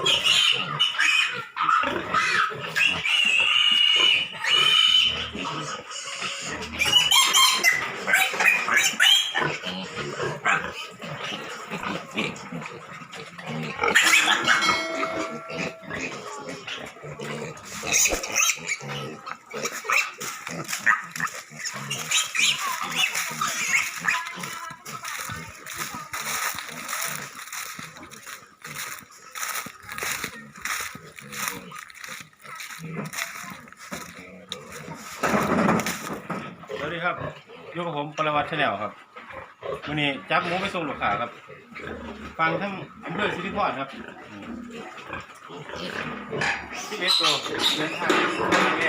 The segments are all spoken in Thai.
สวั ครับอยู่กับผมปรวัตชาแนลครับวันนี้จับหมูไปส่งลูกค้าครับ ฟังทั้งอำเภอสิริพรครับที่เวสโตเดินทางแม่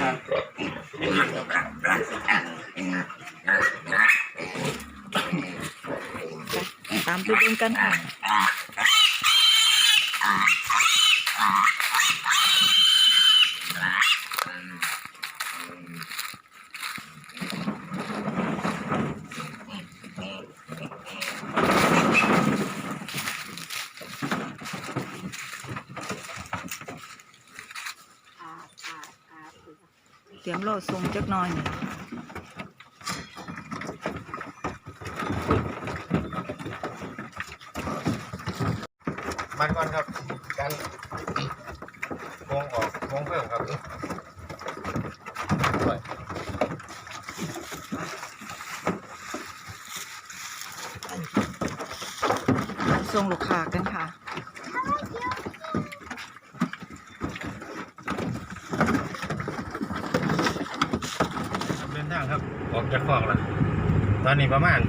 ครับยินดีครับตามไปดูกันค่ะ ตรียมโลดทรงจักหน่อยมันก่อนครับการวงออกวงเพิ่มครับด้วยทรงลูกค้ากันค่ะ เดินทางครับออกจากคอกแล้วตอนนี้ประมาณ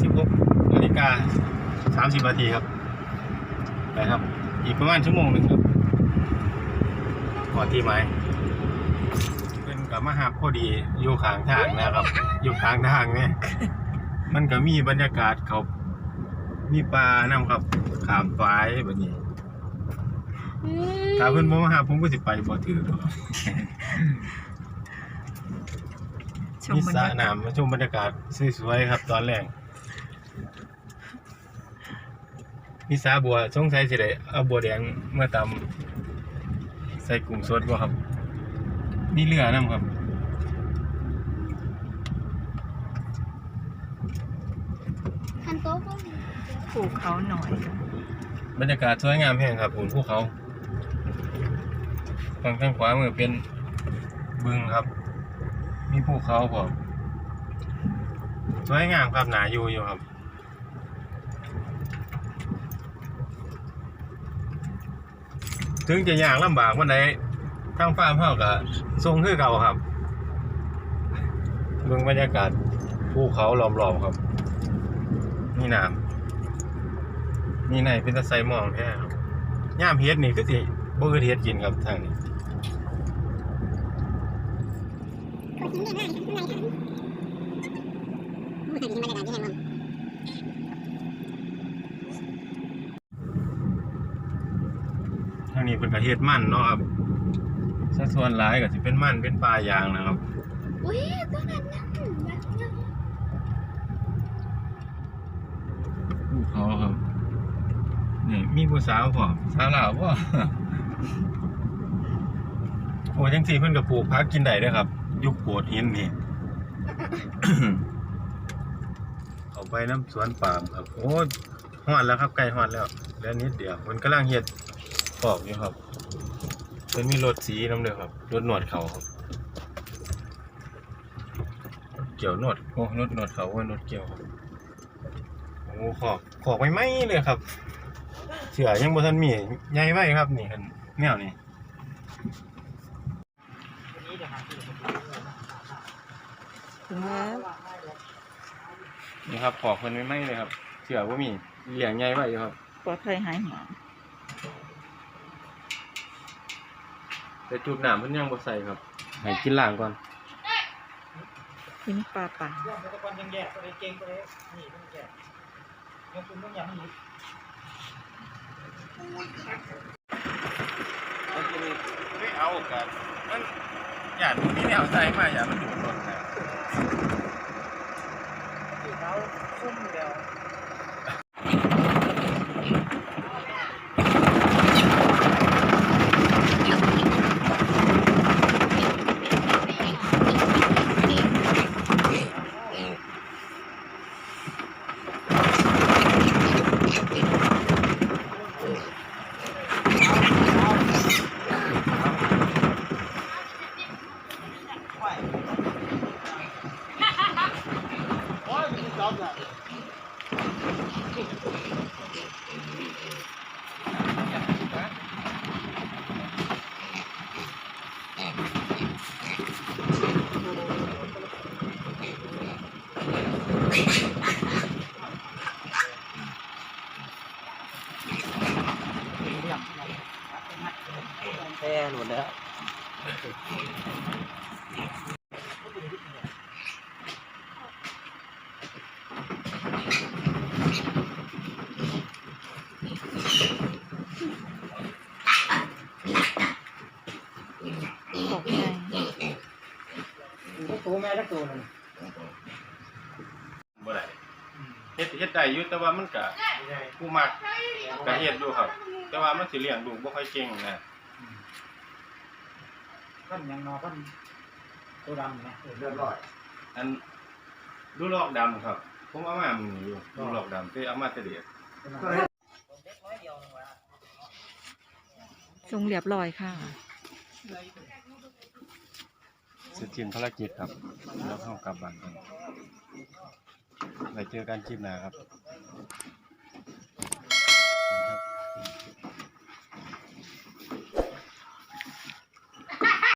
16นาฬิกา30นาทีครับไปครับ อีกประมาณชั่วโมงหนึ่งครับก่อนที่ไม้เป็นกับมาหาพอดีอยู่ข้างทางนะครับ อยู่ข้างทางเนี่ยมันก็มีบรรยากาศเขามีปลาน้ำครับขามฝายแบบนี้ถ้าเพิ่นบ่มาหาผมก็สิไปบ่ถือหรอกครับ ชมมีบรรสระยากาศน้ำมาชมบรรยากาศสวยๆครับ ตอนแรกมีสาบัวสงสัยสิได้เอาบัวแดงเมื่อตำใส่กุ้งสดบ่ครับ มีเรือนํครับ คันโต๊ะก็มีภูเขาหน่อยบรรยากาศสวยงามแห่งครับผมภูเขาฝั่งทางขวามือเป็นบึงครับ มีภูเขาพร้อมสวยงามครับหนาอยู่อยู่ครับถึงจะยากลำบากวันใดทางฟาร์มเฮาก็ทรงคือเก่าครับเบิ่งบรรยากาศภูเขาล้อมๆครับ นี่น้ำนี่ไหนเป็นตะไซมองแท้ครับย่ามเฮ็ดนี่คือสิบ่คือเฮ็ดกินครับทางนี้ ท่างนี้เป็นก็เฮ็ดมั่นเนาะครับสัดส่วนหลายก็สิเป็นมั่นเป็นปลายางนะครับอุ้ยตัวนั้นนั่นแบบนั้นภูเขาครับนี่มีผู้สาวพร้อมสาวลาวบ่โอ้จังซี่เพิ่นก็ปลูกผักกินได้ด้อครับ ยุคโขดหินนี่ เอาไปน้ำสวนปาล์มครับ โอ้ฮอดแล้วครับใกล้ฮอดแล้วเหลือนิดเดียวมันกำลังเฮ็ดปอกอยู่ครับเพิ่นมีรถสีน้ำเด้อครับรถหนวดเขาครับ เกี่ยวหนวดโอ้หนวดหนวดเขาโอ้ยหนวดเกี่ยวครับโอ้ขอกขอกไม่ไหมเลยครับ เสือยังบ่ทันมีใหญ่ไว้ครับ นี่คันแนวนี้ ถึงแล้วนี่ครับขอกเพิ่นไม่ไหมเลยครับเสือบ่มีเลี้ยงใหญ่ไว้อยู่ครับปลอดภัยหายหอนแต่จุดน้ำเพิ่นยังบ่ใส่ครับให้กินล้างก่อนกินปลาป่าย่อมไปตะกอนยังแยกตัวเองเก่งตัวเองนี่ต้องแยกยังคุณต้องอย่างนี้ไม่เอากันมันอย่าดูนี่แนวใส่มาอย่ามันดูดรถนะา ซุ่ แล้วแพ้หลุดแล้วตกใจตัวแม่ทักตัวนึงบ่ได้เฮ็ดเฮ็ดได้อยู่แต่ว่ามันก็ไม่ได้ผู้มักก็เฮ็ดอยู่ครับ แต่ว่ามันสิเลี้ยงลูกบ่ค่อยเก่งนะท่านยังนอท่านตัวดำนะเลือดร้อยอันดูลอกดำครับ ผมเอามามันอยู่ดูลอกดำแต่เอามาแต่เด็กทรงเรียบร้อยค่ะ เสร็จสิ้นภารกิจครับ แล้วเข้ากลับบ้านกันไว้เจอกันคลิปหน้าครับ